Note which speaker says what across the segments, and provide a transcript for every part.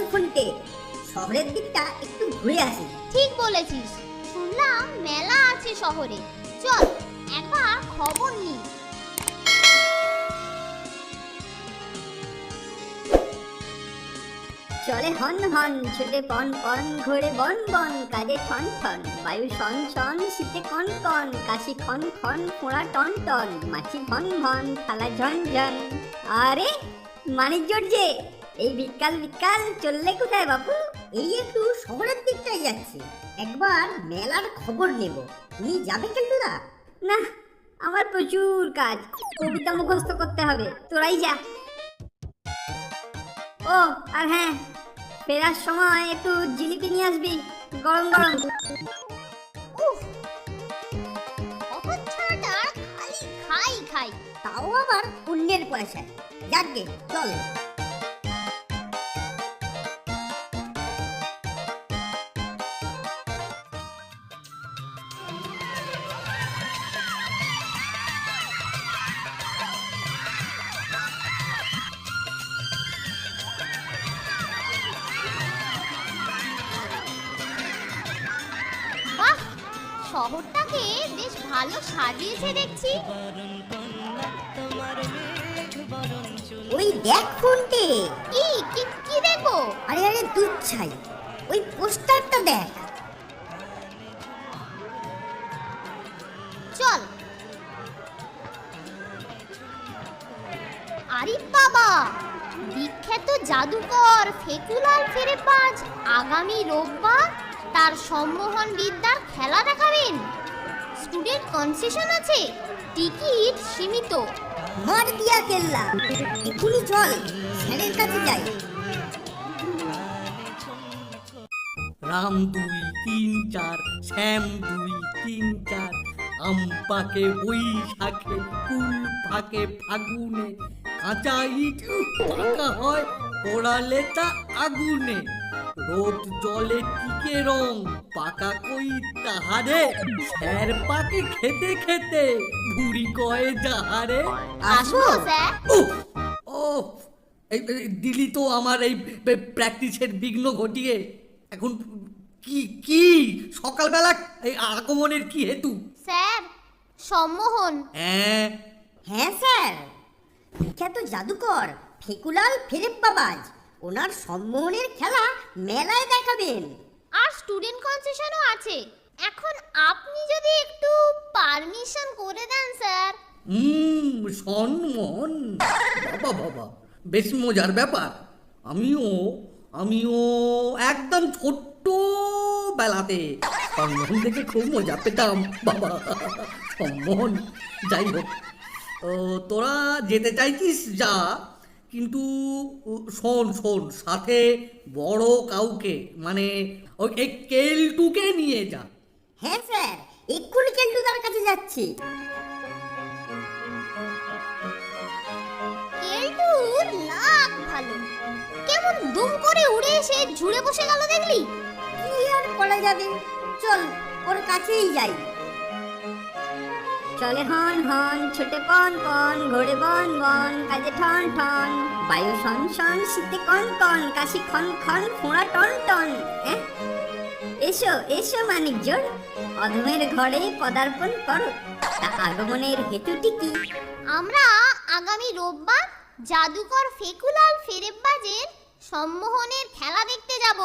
Speaker 1: চল ফোনটে শহরের দিকটা একটু ঘুরে আসি।
Speaker 2: ঠিক বলেছিস। শুনলাম মেলা আছে শহরে। চল একবার খবর নি
Speaker 1: চলে হন হন ছুটে পন পন ঘোরে বন বন কাজে ঠন ঠন। বায়ু শন শন শীতে কন কন কাশি খন খন ফোঁড়া টন টন মাছি ভন ভন থালা ঝন ঝন। আরে মানিক যে এই বিকাল বিকাল চললে কোথায় বাপু এই একটু শহরের দিকটাই যাচ্ছি। একবার মেলার খবর নেব। তুমি যাবে কেলটুদা না আমার প্রচুর কাজ। কবিতা মুখস্থ করতে হবে। তোরাই যা। ও আর হ্যাঁ ফেরার সময় একটু জিলিপি নিয়ে আসবি। গরম গরম।
Speaker 2: খাই খাই।
Speaker 1: তাও আবার পুণ্যের পয়সায়। যাকে চল।
Speaker 2: ভালো সাজিয়েছে দেখছি।
Speaker 1: ওই দেখ ফোনটে।
Speaker 2: কি কি কি দেখো?
Speaker 1: আরে আরে দুধ ছাই। ওই পোস্টারটা দেখ।
Speaker 2: চল। আরে বাবা বিখ্যাত জাদুকর ফেকুলাল ফেরে পাঁচ আগামী রোববার তার সম্মোহন বিদ্যার খেলা দেখাবেন। স্টুডেন্ট কনসেশন আছে? টিকিট সীমিত।
Speaker 1: মার দিয়া কেল্লা। এখনই চল স্যারের কাছে যাই।
Speaker 3: রাম দুই তিন চার শ্যাম দুই তিন চার আম পাকে বৈশাখে কুল পাকে ফাগুনে কাঁচা ইট পাকা হয় পোড়ালে তা আগুনে। রোদ জলে টিকে রং পাকা কই তাহারে? স্যার পাকে খেতে খেতে ভুড়ি কয়ে যাহারে?
Speaker 2: আসব স্যার।
Speaker 3: এই দিলি তো আমার এই প্র্যাকটিসের বিঘ্ন ঘটিয়ে। এখন কি কি? সকালবেলা এই আগমনের কি হেতু?
Speaker 2: স্যার সম্মোহন।
Speaker 3: হ্যাঁ।
Speaker 1: হ্যাঁ স্যার। বিখ্যাত জাদুকর ফেকুলাল ফেরেপ বাবাজ ওনার সম্মোহনের খেলা মেলায় দেখাবেন।
Speaker 2: আর স্টুডেন্ট কনসেশনও আছে। এখন আপনি যদি একটু পারমিশন করে দেন স্যার।
Speaker 3: হুম সন্মন বাবা বাবা বেশ মজার ব্যাপার। আমিও আমিও একদম ছোট্ট বেলাতে সম্মোহন দেখে খুব মজা পেতাম। বাবা সম্মোহন যাই হোক। ও, তোরা যেতে চাইছিস যা কিন্তু শোন শোন, সাথে বড় কাউকে মানে ওই এই কেলটুকে নিয়ে যা।
Speaker 1: হ্যাঁ স্যার, এক্ষুনি কেলটুদার কাছে যাচ্ছি।
Speaker 2: কেলটুর লাগ ভালো। কেমন দুম করে উড়ে এসে ঝুড়ে বসে গেল দেখলি?
Speaker 1: কি আর করা যাবে? চল, ওর কাছেই যাই। চলে হন হন ছোটে পন পন ঘোরে বন বন কাজে ঠন ঠন। বায়ু সন শন শীতে কন কন কাশি খন খন ফোঁড়া টন টন? এসো এসো মানিক জোর অধমের ঘরে পদার্পণ করো। তা আগমনের হেতুটি কি?
Speaker 2: আমরা আগামী রোববার জাদুকর ফেকুলাল ফেরেব্বাজের সম্মোহনের খেলা দেখতে যাব।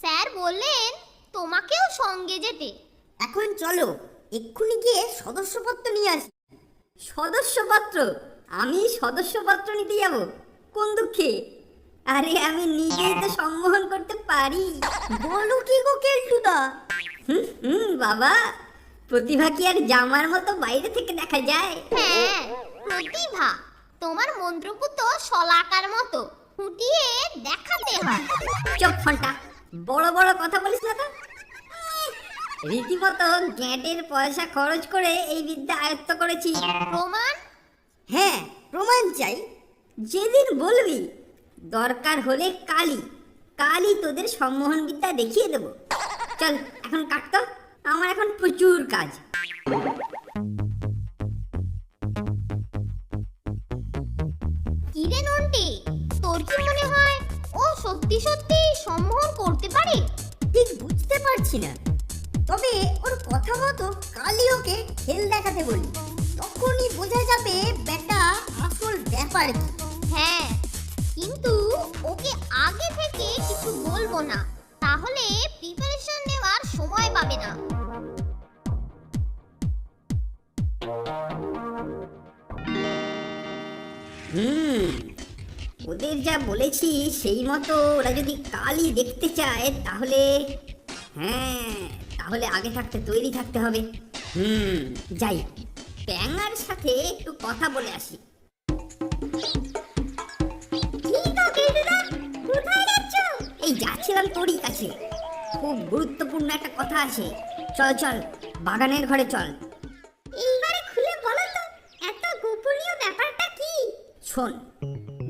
Speaker 2: স্যার বললেন তোমাকেও সঙ্গে যেতে।
Speaker 1: এখন চলো এক্ষুনি গিয়ে সদস্যপত্র নিয়ে আসি। সদস্যপত্র? আমি সদস্যপত্র নিতে যাব? কোন দুঃখে? আরে আমি নিজেই তো সম্মোহন করতে পারি। বলো কি গো কেলটুদা? হুম হুম বাবা। প্রতিভা কি আর জামার মতো বাইরে থেকে দেখা যায়?
Speaker 2: হ্যাঁ প্রতিভা। তোমার মন্ত্রপুত শলাকার মতো ফুটিয়ে দেখাতে হয়।
Speaker 1: চোখ ফোনটা বড় বড় কথা বলিস না তো? রীতিমতো গ্যাটের পয়সা খরচ করে এই বিদ্যা আয়ত্ত করেছি।
Speaker 2: প্রমাণ?
Speaker 1: হ্যাঁ প্রমাণ চাই। যেদিন বলবি দরকার হলে কালি কালি তোদের সম্মোহন বিদ্যা দেখিয়ে দেবো। চল এখন কাটতো। আমার এখন প্রচুর কাজ।
Speaker 2: কিরে নন্টি তোর কি মনে হয় ও সত্যি সত্যি সম্মোহন করতে পারে?
Speaker 1: ঠিক বুঝতে পারছি না। তবে ওর কথা মতো কালই ওকে খেল দেখাতে বলি। তখনই বোঝা যাবে ব্যাটা আসল ব্যাপার কি।
Speaker 2: হ্যাঁ কিন্তু ওকে আগে থেকে কিছু বলব না তাহলে প্রিপারেশন নেওয়ার সময় পাবে না।
Speaker 1: হুম ওদের যা বলেছি সেই মতো ওরা যদি কালই দেখতে চায় তাহলে হ্যাঁ তাহলে আগে থাকতে তৈরি থাকতে হবে। হুম যাই প্যাঙার সাথে একটু কথা বলে আসি। এই যাচ্ছিলাম তোরই কাছে। খুব গুরুত্বপূর্ণ একটা কথা আছে। চল চল বাগানের ঘরে চল। এইবারে খুলে বলো তো এত গোপনীয় ব্যাপারটা কি? শোন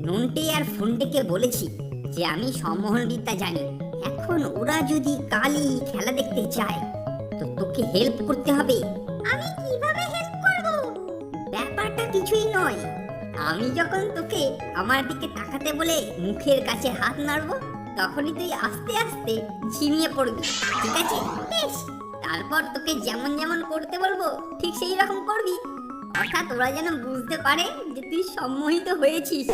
Speaker 1: নন্টে আর ফন্টেকে বলেছি যে আমি সম্মোহন বিদ্যা জানি। এখন ওরা যদি কালই খেলা দেখতে চায়, তো তোকে হেল্প করতে হবে। আমি কীভাবে হেল্প করব? ব্যাপারটা কিছুই নয়। আমি যখন তোকে আমার দিকে তাকাতে বলে মুখের কাছে হাত নাড়বো, তখনই তুই আস্তে আস্তে ঝিমিয়ে পড়বি, ঠিক আছে? তারপর তোকে যেমন যেমন করতে বলব, ঠিক সেই রকম করবি। অর্থাৎ ওরা যেন বুঝতে পারে যে তুই সম্মোহিত হয়েছিস।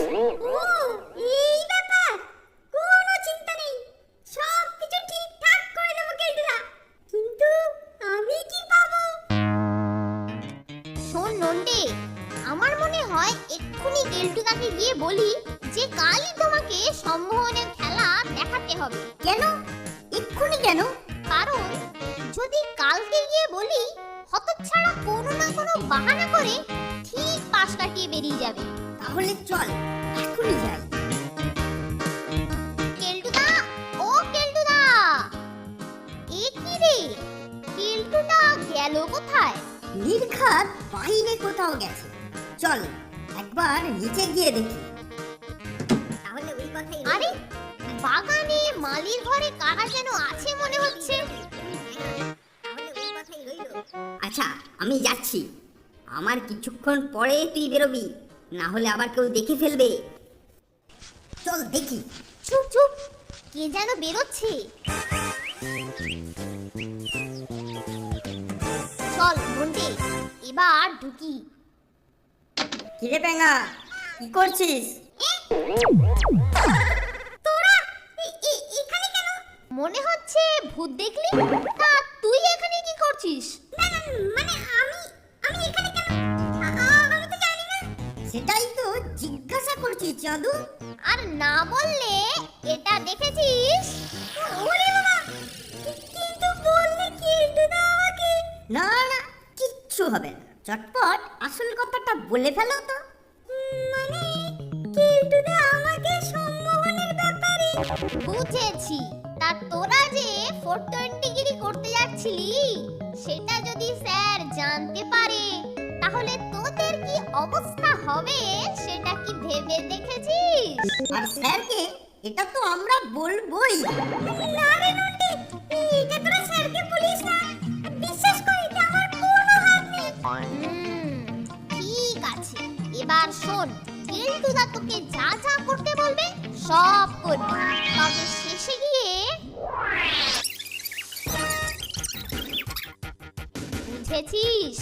Speaker 2: শোন আমার মনে হয় এক্ষুনি গেলটুদাকে গিয়ে বলি যে কালই তোমাকে সম্মোহনের খেলা দেখাতে হবে।
Speaker 1: কেন? এক্ষুনি কেন?
Speaker 2: কারণ যদি কালকে গিয়ে বলি হতচ্ছাড়া কোনো না কোনো বাহানা করে ঠিক পাশ কাটিয়ে বেরিয়ে যাবে।
Speaker 1: তাহলে চল এখনই যাই। নির্ঘাত বাইরে কোথাও গেছে। চল একবার নিচে গিয়ে দেখি। তাহলে ওই কথাই
Speaker 2: আরে বাগানে মালির ঘরে কারা যেন আছে মনে হচ্ছে।
Speaker 1: আচ্ছা আমি যাচ্ছি। আমার কিছুক্ষণ পরে তুই বেরোবি না হলে আবার কেউ দেখে ফেলবে। চল দেখি।
Speaker 2: চুপ চুপ কে যেন বেরোচ্ছে। চল এবার ঢুকি।
Speaker 1: কিরে পেঙ্গা কি করছিস?
Speaker 2: মনে হচ্ছে ভূত দেখলি? তা তুই এখানে কি করছিস?
Speaker 1: মানে আমি আমি এখানে কেন? আমি তো জানি না। সেটাই তো জিজ্ঞাসা করছি চাঁদু
Speaker 2: আর না বললে এটা দেখেছিস?
Speaker 1: হবে। না চটপট আসল কথাটা বলে ফেলো তো। মানে কেলটুদা আমাকে সম্মোহনের ব্যাপারে
Speaker 2: বুঝেছি। তা তোরা যে ফোর টোয়েন্টি গিরি করতে যাচ্ছিলি, সেটা যদি স্যার জানতে পারে, তাহলে তোদের কি অবস্থা হবে সেটা কি ভেবে দেখেছিস?
Speaker 1: আর স্যারকে এটা তো আমরা বলবোই।
Speaker 2: শোন কেলটুদা তোকে যা যা করতে বলবে সব করবি। তবে শেষে গিয়ে বুঝেছিস?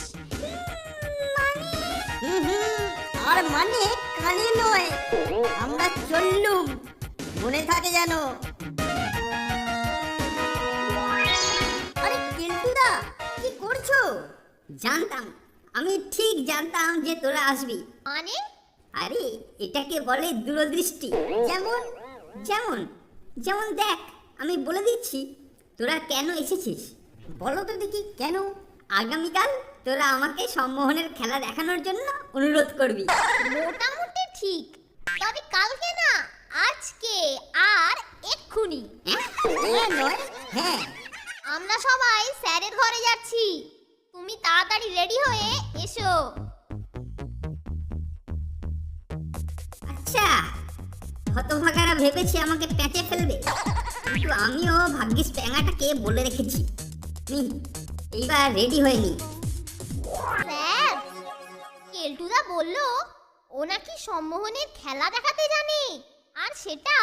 Speaker 1: আর মানে কানে নয় আমরা চললুম মনে থাকে যেন। আরে কি করছ? জানতাম আমি ঠিক জানতাম যে তোরা আসবি।
Speaker 2: মানে?
Speaker 1: আরে এটাকে বলে দূরদৃষ্টি। যেমন যেমন যেমন দেখ আমি বলে দিচ্ছি তোরা কেন এসেছিস? বলো তো দেখি কেন? আগামীকাল তোরা আমাকে সম্মোহনের খেলা দেখানোর জন্য অনুরোধ করবি।
Speaker 2: মোটামুটি ঠিক। তবে কালকে না আজকে আর এক্ষুনি।
Speaker 1: হ্যাঁ? এ নয়? হ্যাঁ।
Speaker 2: আমরা সবাই স্যারের ঘরে যাচ্ছি। তুমি তাড়াতাড়ি রেডি হয়ে এসো।
Speaker 1: আচ্ছা হতভাগারা ভেবেছে আমাকে প্যাঁচে ফেলবে। কিন্তু আমিও ভাগ্যিস প্যাঙাটাকে বলে রেখেছি। এইবার রেডি
Speaker 2: হয়নি কেলটুদা বলল, ও নাকি সম্মোহনের খেলা দেখাতে জানে, আর সেটা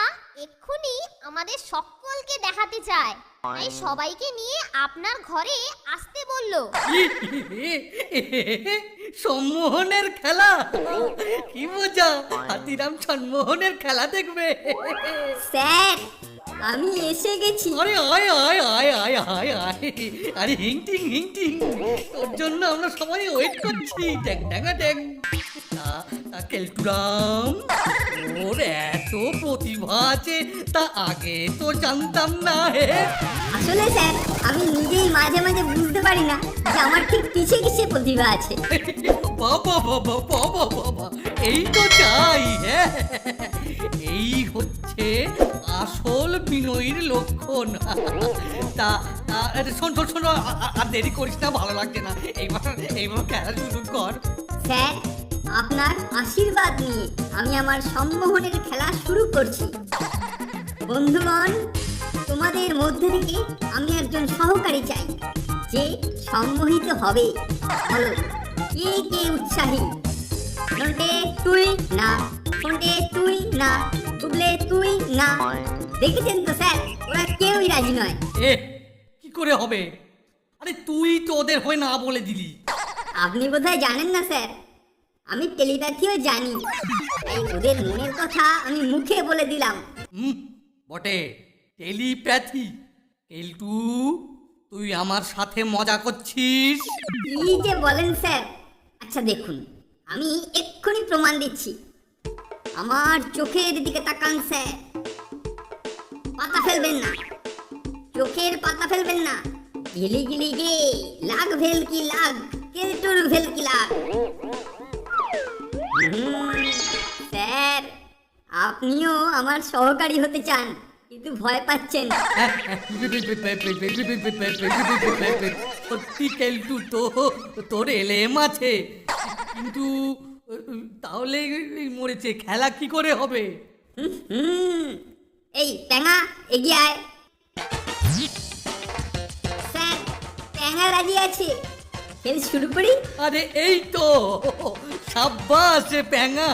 Speaker 2: এক্ষুনি আমাদের সকলকে দেখাতে চায়। তাই সবাইকে নিয়ে আপনার ঘরে আসতে বলল।
Speaker 3: সম্মোহনের খেলা? কি মজা! হাতিরাম সম্মোহনের খেলা দেখবে।
Speaker 1: স্যার আমি এসে গেছি।
Speaker 3: আরে আয় আয় আয় আয় আয় আয়। আরে হিংটিং হিংটিং তোর জন্য আমরা সবাই ওয়েট করছি। ড্যাং ড্যাং তা কেলটুরাম ওর এত প্রতিভা আছে তা আগে তো জানতাম না হে।
Speaker 1: আসলে স্যার আমি নিজেই মাঝে মাঝে বুঝতে পারি না যে আমার ঠিক কিসে কিসে প্রতিভা আছে।
Speaker 3: বাবা বাবা বাবা বাবা এই তো চাই হ্যাঁ এই হচ্ছে আসল বিনয়ীর লক্ষণ। তা আরে শোন শোন শোন আর দেরি করিস না ভালো লাগছে না। এইবার এইবার খেলা শুরু কর।
Speaker 1: স্যার আপনার আশীর্বাদ নিয়ে আমি আমার সম্মোহনের খেলা শুরু করছি। বন্ধুগণ তোমাদের মধ্যে থেকে আমি একজন সহকারী চাই যে সম্মোহিত হবে। বলো কে কে উৎসাহী? নন্টে তুই না ফোনটে তুই না ডুবলে তুই না। দেখেছেন তো স্যার ওরা কেউই রাজি নয়।
Speaker 3: এ কি করে হবে? আরে তুই তো ওদের হয়ে না বলে দিলি।
Speaker 1: আপনি বোধহয় জানেন না স্যার আমি টেলিপ্যাথিও জানি। তাই ওদের মনের কথা আমি মুখে বলে দিলাম।
Speaker 3: হুম বটে। টেলিপ্যাথি। কেলটু তুই আমার সাথে মজা করছিস?
Speaker 1: কি যে বলেন স্যার। আচ্ছা দেখুন আমি এক্ষুনি প্রমাণ দিচ্ছি। আমার চোখের দিকে তাকান স্যার। পাতা ফেলবেন না। চোখের পাতা ফেলবেন না। গিলি গিলি গে লাগ ভেল কি লাগ কেলটুর ভেল কি লাগ। স্যার আপনিও আমার সহকারী হতে চান কিন্তু ভয় পাচ্ছেন।
Speaker 3: সত্যি কেলটু তো তোর এলেম আছে। কিন্তু তাহলে মরেছে খেলা কি করে হবে?
Speaker 1: এই ট্যাঙা এগিয়ে আয়। স্যার ট্যাঙা রাজি আছে। খেল শুরু করি।
Speaker 3: আরে এই তো সাব্বাস প্যাঙা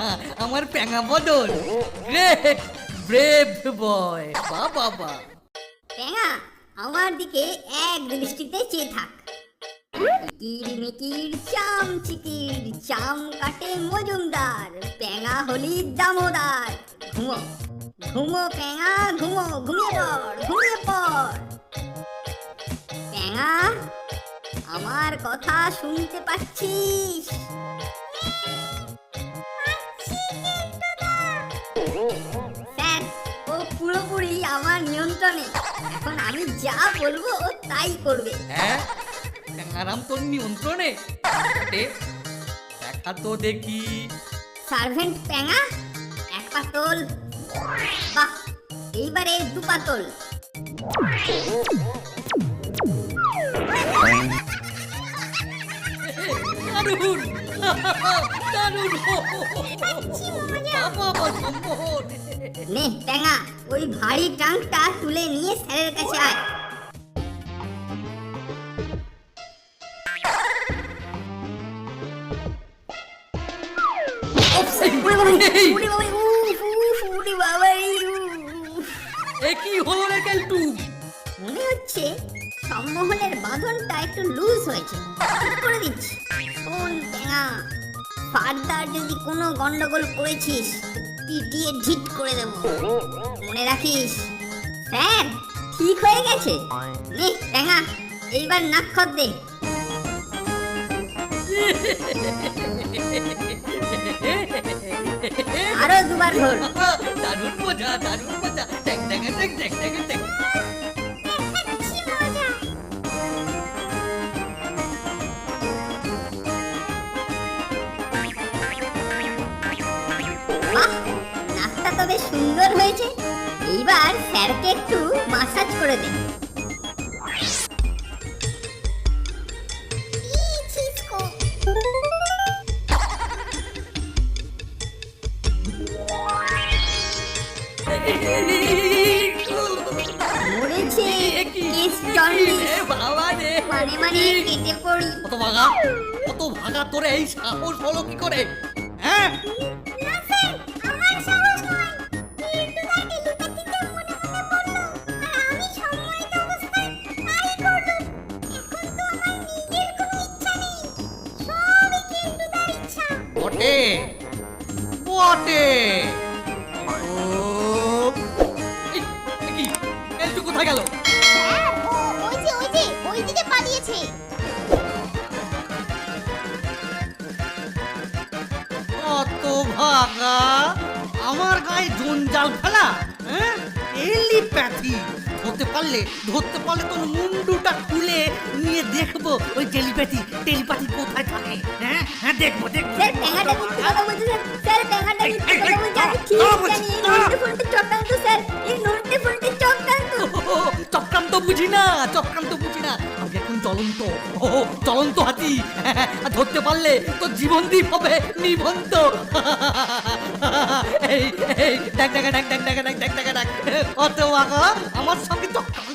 Speaker 3: আমার প্যাঙা বদল। গ্রেট ব্রেভ বয় বা বাবা
Speaker 1: ট্যাঙা আমার দিকে এক দৃষ্টিতে চেয়ে থাক। কির মিকির চাম চিকির চাম কাটে মজুমদার। প্যাঙা হলি দামোদার। ঘুমো ঘুমো প্যাঙা ঘুমো ঘুমিয়ে পড় ঘুমিয়ে পড়। প্যাঙা আমার কথা শুনতে পাচ্ছিস? স্যার ও পুরোপুরি আমার নিয়ন্ত্রণে। এখন আমি যা বলব ও তাই করবে।
Speaker 3: হ্যাঁ? প্যাঙারাম তোর নিয়ন্ত্রণে? দেখা তো দেখি।
Speaker 1: সার্ভেন্ট প্যাঙা এক পাতল। বাহ এইবারে দু পাতল।
Speaker 3: দারুণ দারুণ বাবা বাবা সম্মোহন
Speaker 1: নে প্যাঙা ওই ভারী ট্রাঙ্কটা তুলে নিয়ে স্যারের কাছে আয় উফ, উড়ে বাবাই, উড়ে বাঁধনটা একটু লুজ হয়েছে। করে দিচ্ছি। ফার্দার যদি কোনো গন্ডগোল করেছিস, পিটিয়ে ঢিট করে দেব। মনে রাখিস? স্যার ঠিক হয়ে গেছে। নে ট্যাঙা এইবার নাক্ষর দে। আরও দুবার ধর।
Speaker 3: মজা মজা। দেখ দেখ দেখ দেখ দেখ
Speaker 1: বেশ সুন্দর হয়েছে। এইবার স্যারকে একটু মাসাজ করে দে মরেছে কেস জন্ডিস।
Speaker 3: এ বাবা রে
Speaker 1: মানে মানে
Speaker 3: কত ভাগা কত তোরে এই সাহস হলো কি করে? হ্যাঁ? বটে। বটে এলটু কোথায় গেল?
Speaker 2: স্যার ওই যে ওই যে ওই দিকে পালিয়েছে।
Speaker 3: কত ভাগা। আমার গায়ে জঞ্জাল ফেলা হ্যাঁ? এলিপ্যাথি। ধরতে পারলে ধরতে পারলে তোর মুন্ডুটা খুলে নিয়ে দেখব ওই টেলিপ্যাথি টেলিপ্যাথি কোথায় থাকে। হ্যাঁ? হ্যাঁ দেখব দেখব।
Speaker 1: চক্রান্ত
Speaker 3: বুঝি না চক্রান্ত বুঝি না। চলন্ত ও চলন্ত হাতি ধরতে পারলে তো জীবন দ্বীপ হবে নিবন্ত এই এই অত আমার সঙ্গে চক্রান্ত